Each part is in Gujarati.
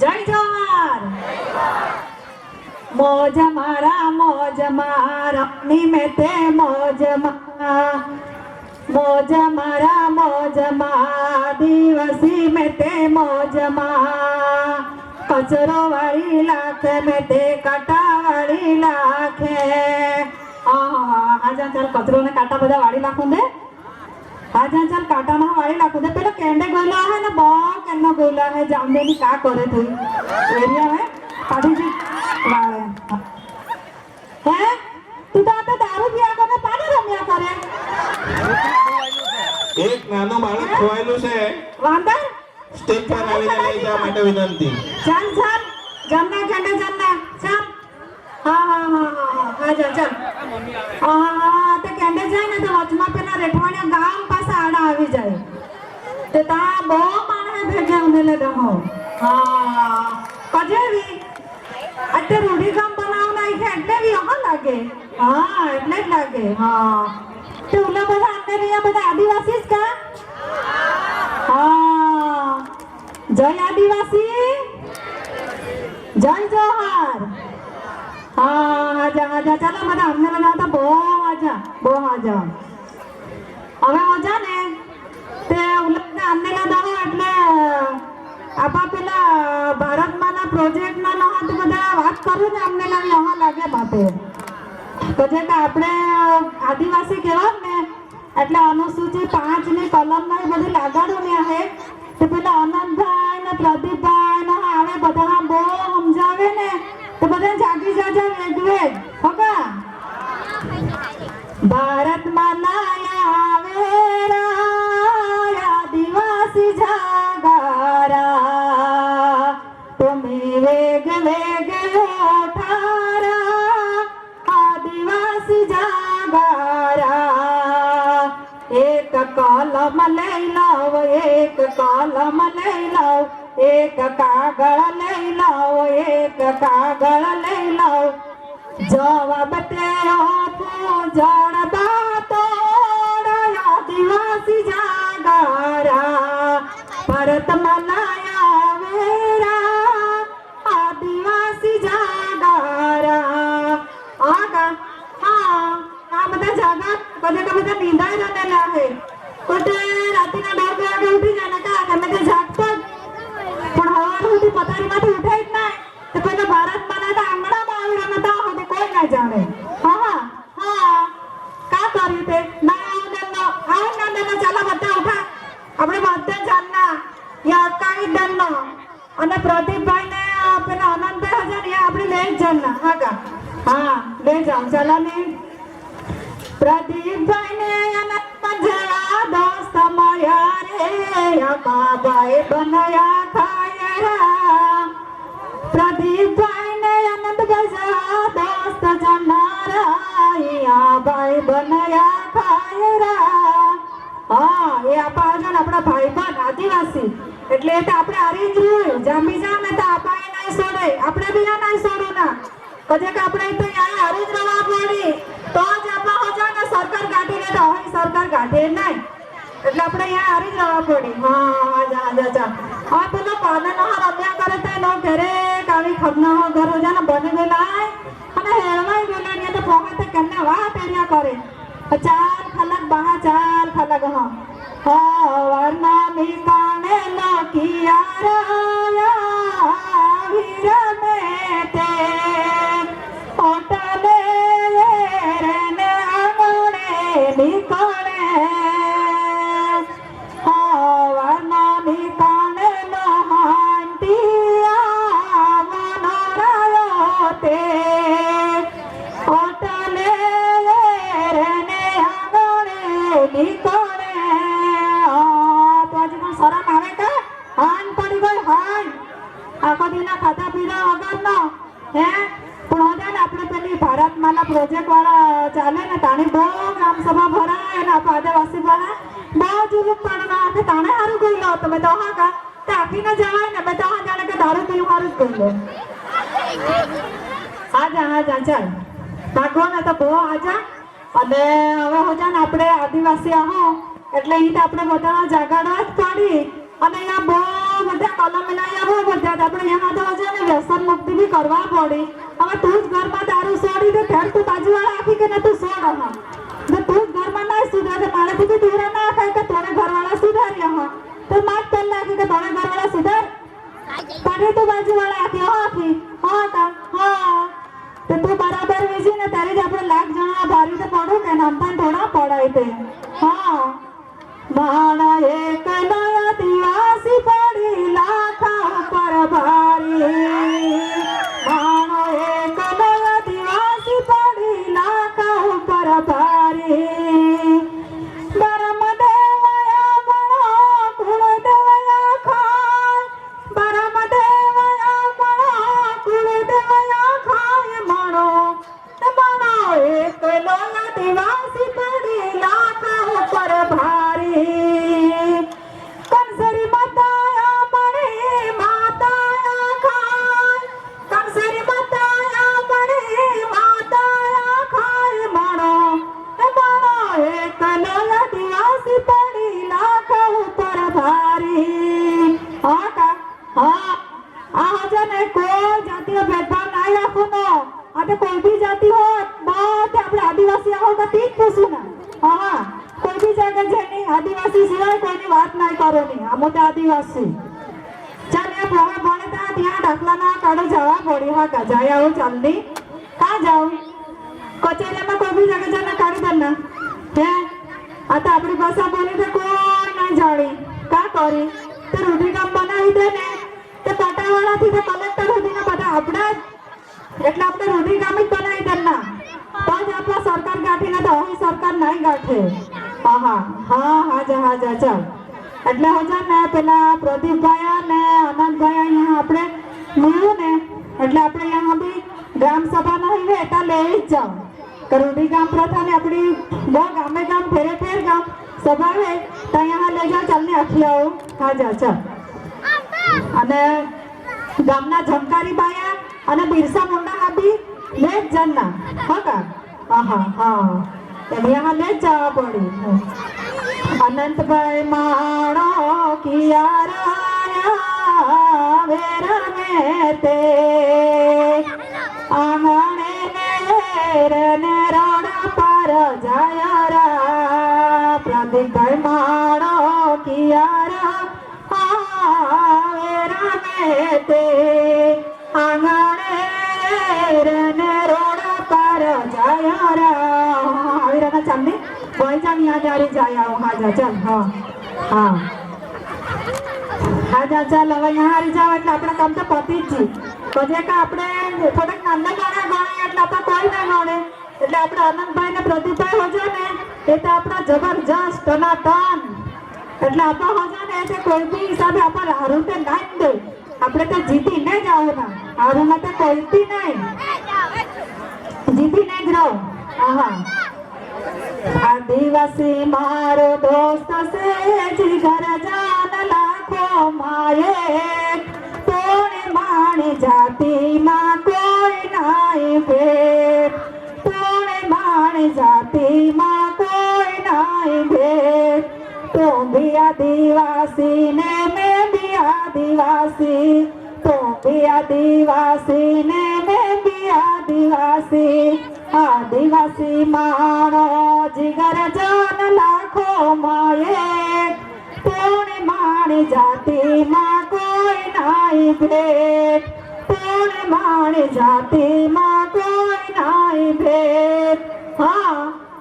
જય જવાર મોજ મારા મોજ મારા મેં તે મોજ મોજ મારા મોજ મા દિવસી મેં તે મોજ મા કચરો વાળી લાખે મેં તે કાંટા વાળી લાખે આહા હાજા ચાલ કચરો ને કાંટા બધા વાળી નાખું દે હાજા ચાલ કાંટા ના વાળી નાખું દે પેલો કેંડે ગયેલો હે ને બહુ કેનો ગયેલો હે જામદે ની કા કરે થઈ એરિયા હે કાઢી દી વાળે હે તું તો આ તો દારૂ પીયા કરે પાણી રમ્યા કરે એક નાનું બાળક ખોવાયેલું છે વાંદર સ્ટેજ પર આવીને લઈ જવા માટે વિનંતી ચાલ ચાલ જમના કેંડે જમના ચાલ હા હા હા હા હા હા ચાલ ચાલ હા હા હા તે જાય ને તો વચમાં પેલા રેઠવાડિયા ગામ પાસે આડા આવી જાય. તે તા બહુ માણસ ભેગા ઉનેલે દહો હા. કજેવી અત્યારે રૂઢી ગામ બનાવ નાખે એટલે બી હા લાગે. હા એટલે જ લાગે હા. તે ઓલા બધા અંદર બધા આદિવાસી જ કા? હા. જય આદિવાસી. જય જોહાર. આજા આજા ચાલો બધા અમને બધા તો બહુ આજા બહુ આજા હવે મજા ને તે ઉલટને અમને ના એટલે આપા પેલા ભારતમાંના પ્રોજેક્ટના ના તો બધા વાત કરું ને અમને લાગે હા લાગે બાપે તો જે આપણે આદિવાસી કહેવાય ને એટલે અનુસૂચિત પાંચની કલમ ને બધું લાગાડું ને હે એક કાલમ લઈ લાવ એક કાલમ લઈ લાવ એક કાગળ લઈ લાવ એક કાગળ લઈ લાવ જવાબ તે પૂજણતા તોડ અનંતભાઈ હજાર આપણે લે જ હા કા હા લે જાઓ ચાલો ને. બનયા ખાયરા આદિવાસી. એટલે તો આપણે હારી જ રહ્યું જાંબી જા ને તો આપણે નહીં છોડે આપણે બી આ નહીં છોડું ના કજે કે આપણે તો અહીંયા હારી જ રવા પડી. તો જ આપા હો જાય ને સરકાર કાઢી લે તો હવે સરકાર કાઢે નહીં એટલે આપણે અહીંયા જ રવા પડી. હા જા જા જા. હા પેલો પાના નો હાર અભ્યા કરે તો એનો ઘરે કાવી ખબના હો ઘર જાને બને ગયેલા અને હેળવાઈ ગયેલા ને તો ફોગે તો કેમને વાત એરિયા કરે. ચાર ખલક બહા ચાર ખલક હા. কি আর ગયેલો તમે તો હા કા તે ના જવાય ને મેં તો હા જાણે કે દારૂ પીવું મારું જ ગયેલો આજા આજા ચાલ ભાગો ને તો બહુ આજા અને હવે હું ને આપણે આદિવાસી આહો એટલે અહીં તો આપણે બધા જાગાડવા જ પાડી અને અહીંયા બહુ બધા કલમ લાયા બહુ બધા તો આપણે અહીંયા તો છે ને વ્યસન મુક્તિ બી કરવા પડી હવે તું જ ઘરમાં દારૂ સોડી દે ત્યારે તું બાજુવાળા આખી કે ને તું સોડ હા તું જ ઘરમાં ના સુધારે તો મારાથી બી દૂર ના ખાય કે તોને ઘરવાળા સુધાર્યા હા તો માર પેલા આખી કે તોને ઘરવાળા સુધાર તારે તું બાજુવાળા આખી હા આખી હા તા હા તો તું બરાબર વેચી ને તારે જ આપણે લાખ જણા ભારી તો પડો કે નામતા થોડા પડાય તે હા એક લોલા દિવાસી પડી લાખ ઉપર ભારી આદિવાસી. ચાલે ભણે ભણે ત્યાં ત્યાં દાખલાના કાઢો જવા પડી હા કા જાય આવો જલ્દી. કા જાઉં? કચેરીમાં કોઈ બી જગ્યા જઈને કાઢી દે ને. હે? આ તો આપણી ભાષા બોલી તો કોઈ ના જાણી. કા કરી? તો રૂઢિકામ બનાવી દે ને. તે પટાવાળાથી તે કલેક્ટર સુધીના બધા આપણા એટલે આપણે રૂઢિકામ જ બનાવી દે ના. તો જ આપણા સરકાર ગાંઠીને તો અહીં સરકાર નહીં ગાંઠે. હા હા. હા હા, જા હા, જા, ચાલ. એટલે હો જા ને પેલા પ્રદીપભાઈ ને અનંતભાઈ અહીંયા આપણે મળ્યું ને, એટલે આપણે અહીંયા બી ગ્રામ સભા નહીં હોય એટલે લઈ જ જાઓ કરોડી ગામ પ્રથા ને આપણી બહુ ગામે ગામ, ફેરે ફેર ગામ સભા હોય, તો અહીંયા લઈ જાઓ ચાલને આખી આવો. હા, જા ચાલ અને ગામના જમકારી બાયા અને બિરસા મુંડા હાબી લે જ જન્ના હા કા? હા હા. હા એમ यहाँ લે જ જવા પડી. અનંતભાઈ માણો કિયારા વેરને તે આંગણે ને વેરને રોડ પર જાય રા પ્રદીપભાઈ માણો કિયારા વેરને તે આંગણે વેરને રોડ પર જાય રા આવી રહ્યા ચાંદી? યાદ આવી જાય આવો હા જા ચાલ હા હા હા જા ચાલ હવે અહીંયા હારી જાવ એટલે આપણે કામ તો પતી જ પછી કે આપણે થોડાક નાના ગાણા ગણાય એટલે આપણે કોઈ ના ગણે એટલે આપણે આનંદભાઈ ને પ્રદીપભાઈ હોજો ને એ તો આપણા જબરજસ્ત ટનાટન એટલે આપણે હોજો ને તે કોઈ બી હિસાબે આપણે હારું તે ના દે આપણે તો જીતી ને જ આવો ના. હારું ના તો કોઈ બી નહીં. જીતી ને જ રહો. હા હા આદિવાસી મારો દોસ્ત છે જીગર જાન લાખો માયે. તોણે માણી જાતિમાં કોઈ નાય ભેદ તોણે માણી જાતિમાં કોઈ નાય ભેદ તો બી આદિવાસી ને મેં બી આદિવાસી. તો બી આદિવાસી ને આદિવાસી આદિવાસી મારો જીગર જાન લાખો માયે પૂર્ણ માણી જાતિમાં કોઈ નાઈ ભેટ પૂર્ણ માણી જાતિ માં કોઈ નાઈ ભેટ હા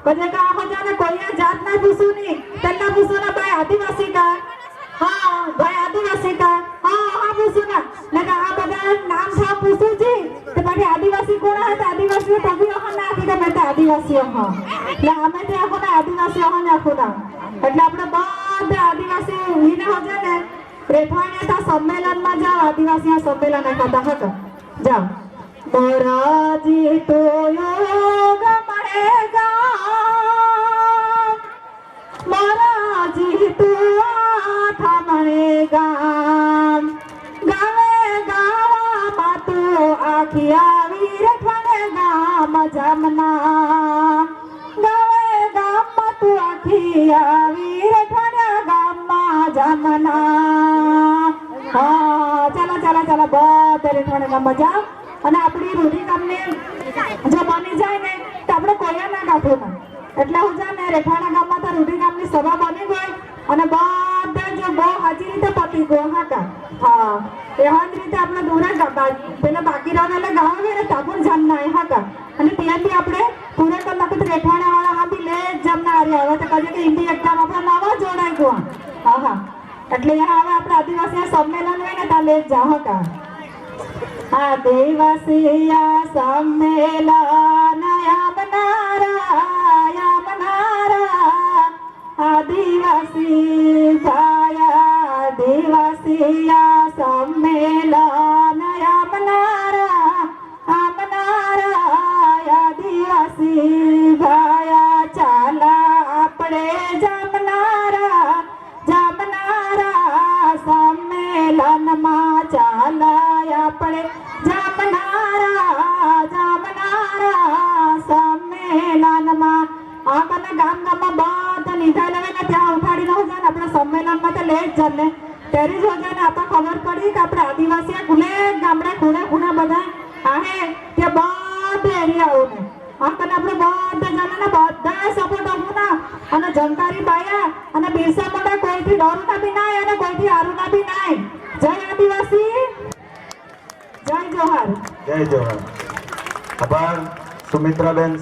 બધા ગામ જાને કોઈ જાત ના પૂછું નહીં તેના પૂછું ના ભાઈ આદિવાસી કા હા, ભાઈ આદિવાસી કા હા હા પૂછ્યું ના ને આ બધા નામ થા પૂછું જી તો પછી આદિવાસી કોણ હતા આદિવાસી તો બી અહન ના અહ એટલે અમે તે અહન આદિવાસી ને આખું ના એટલે આપણે બધા આદિવાસી વિને હોજે ને રેઠાણે તા સંમેલનમાં જાઓ આદિવાસી સંમેલન ખાતા હતા જાઓ બરાજી તો યોગ મળેગા મહારાજી તું ગામ, ગાવે ગાવામાં તો આખી આવી રઠણે ગામ જમના. ગાવે ગામમાં તો આખી આવી રઠણે ગામમાં જમના. હા, ચાલો ચાલો ચાલો, બધા રેઠવાડા ગામમાં જા અને આપણી રૂઢી કામને જો બની જાય ને, તો આપણે કોયા ના કાઢવું એટલે હું છે ને રેઠાણા ગામમાં તો રૂઢી ગામની સભા બની ગઈ અને બધા વાળા હા બી લે જ જામ હવે તો કહીએ કે હિન્દી જોડાય ગયો. હા એટલે હવે આપણે આદિવાસી સંમેલન હોય ને ત્યાં લે જ હતા કા? આદિવાસીય સંમેલન. आदिवासी छाया आदिवासी या संमेलन आमनारा आमनारा आदिवासी ત્યારે જ આપણે ખબર પડી કે આપણે આદિવાસી ખુલે ગામડે ખૂણે ખૂણે બધા આહે તે બધે એરિયાઓને. આપણને આપણે બધા જણાને બધા સપોર્ટ આપવું ના. અને જનતારી બાયા અને બિરસા મોટા કોઈથી ડરું ના બી નાય અને કોઈથી હારું ના બી નાય. જય આદિવાસી. જય જોહાર. જય જોહાર. આભાર, સુમિત્રાબેન.